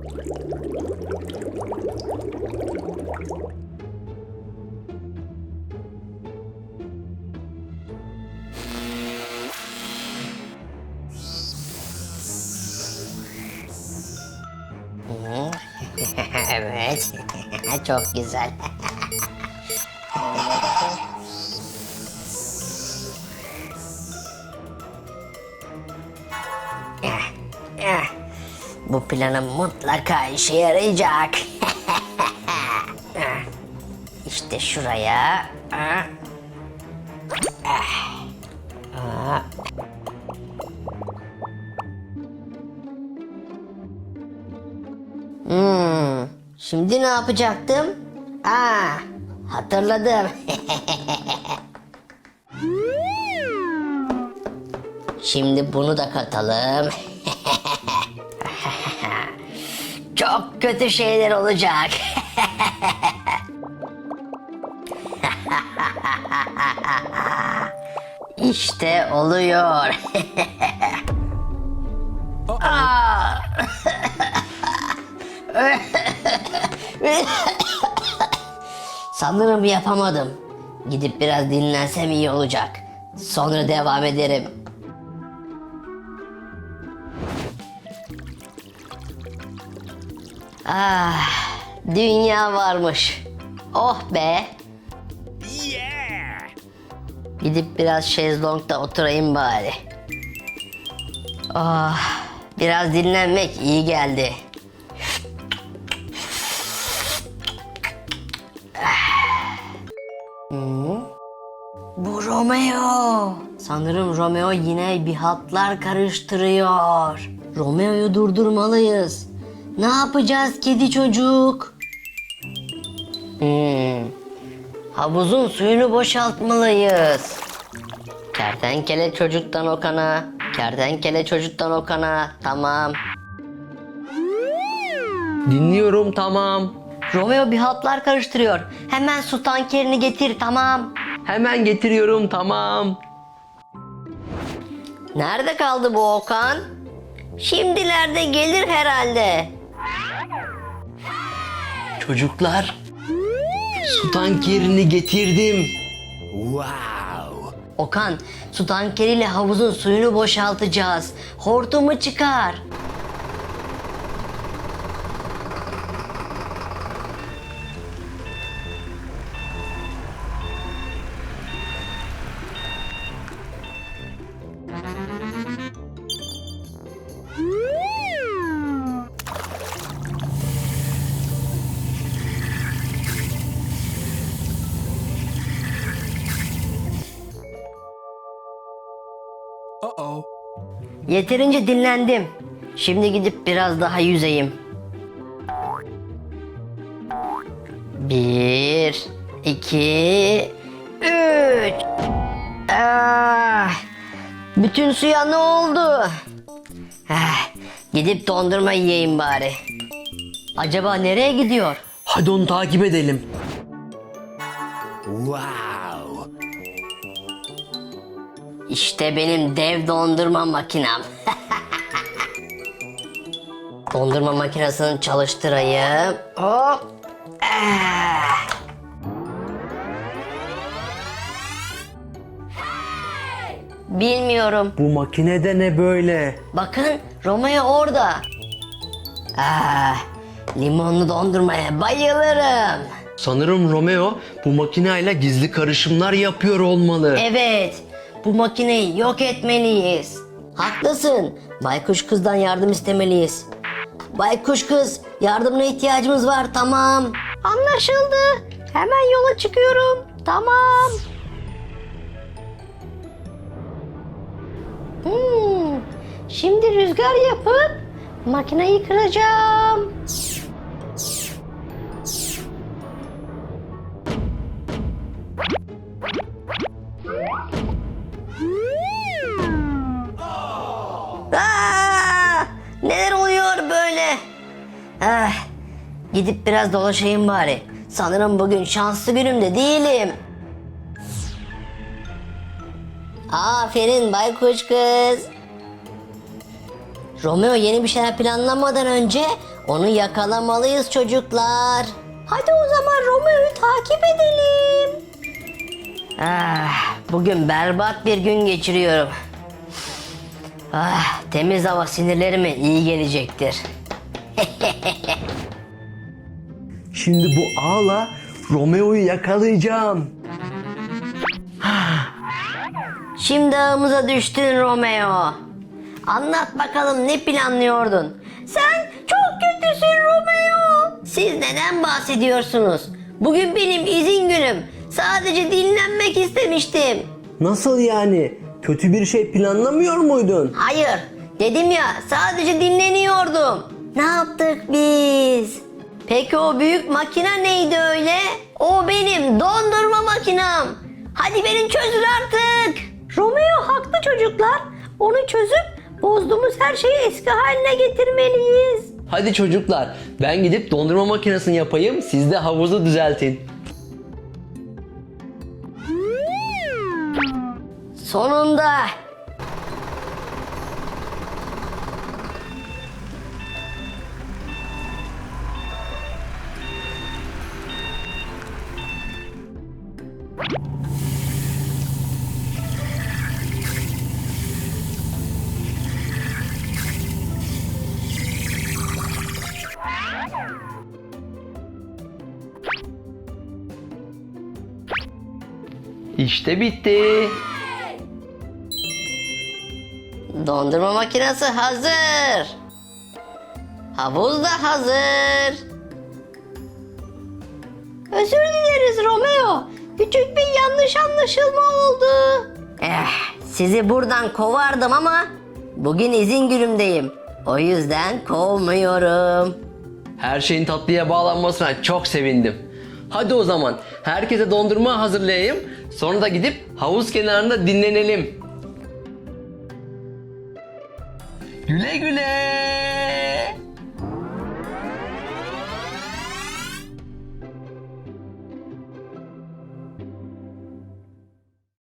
evet. Çok güzel. Bu planım mutlaka işe yarayacak. işte şuraya. Hmm, şimdi ne yapacaktım? Aa, hatırladım. Şimdi bunu da katalım. Çok kötü şeyler olacak. İşte oluyor. Sanırım yapamadım. Gidip biraz dinlensem iyi olacak. Sonra devam ederim. Ah, dünya varmış. Oh be. Gidip biraz şezlongda oturayım bari. Ah, biraz dinlenmek iyi geldi. Bu Romeo. Sanırım Romeo yine bir hatlar karıştırıyor. Romeo'yu durdurmalıyız. Ne yapacağız kedi çocuk? Hmm. Havuzun suyunu boşaltmalıyız. Kertenkele çocuktan Okan'a. Kertenkele çocuktan Okan'a. Tamam. Dinliyorum tamam. Romeo bir hatlar karıştırıyor. Hemen su tankerini getir tamam. Hemen getiriyorum tamam. Nerede kaldı bu Okan? Şimdilerde gelir herhalde. Çocuklar. Su tankerini getirdim. Okan, su tankeriyle havuzun suyunu boşaltacağız. Hortumu çıkar. Yeterince dinlendim. Şimdi gidip biraz daha yüzeyim. Bir, iki, üç. Ah, bütün suya ne oldu? Ah, gidip dondurma yiyeyim bari. Acaba nereye gidiyor? Hadi onu takip edelim. İşte benim dev dondurma makinem. dondurma makinesini çalıştırayım. Hop. Ah. Bilmiyorum. Bu makinede ne böyle? Bakın Romeo orada. Ah, limonlu dondurmaya bayılırım. Sanırım Romeo bu makineyle gizli karışımlar yapıyor olmalı. Evet, bu makineyi yok etmeliyiz. Haklısın. Baykuş kızdan yardım istemeliyiz. Baykuş kız, yardımına ihtiyacımız var. Tamam. Anlaşıldı. Hemen yola çıkıyorum. Tamam. Hmm, şimdi rüzgar yapıp makineyi kıracağım. Gidip biraz dolaşayım bari. Sanırım bugün şanslı günümde değilim. Aferin baykuş kız. Romeo yeni bir şeyler planlamadan önce onu yakalamalıyız çocuklar. Hadi o zaman Romeo'yu takip edelim. Ah, bugün berbat bir gün geçiriyorum. Ah, temiz hava sinirlerime iyi gelecektir. Şimdi bu ağla Romeo'yu yakalayacağım. Şimdi ağımıza düştün Romeo. Anlat bakalım ne planlıyordun? Sen çok kötüsün Romeo. Siz neden bahsediyorsunuz? Bugün benim izin günüm. Sadece dinlenmek istemiştim. Nasıl yani? Kötü bir şey planlamıyor muydun? Hayır, dedim ya sadece dinleniyordum. Ne yaptık biz? Peki o büyük makine neydi öyle? O benim dondurma makinem. Hadi beni çözün artık. Romeo haklı çocuklar. Onu çözüp bozduğumuz her şeyi eski haline getirmeliyiz. Hadi çocuklar ben gidip dondurma makinesini yapayım siz de havuzu düzeltin. Sonunda. İşte bitti. Dondurma makinesi hazır. Havuz da hazır. Özür dileriz Romeo. Küçük bir yanlış anlaşılma oldu. Eh, sizi buradan kovardım ama bugün izin günümdeyim. O yüzden kovmuyorum. Her şeyin tatlıya bağlanmasına çok sevindim. Hadi o zaman herkese dondurma hazırlayayım. Sonra da gidip havuz kenarında dinlenelim. Güle güle.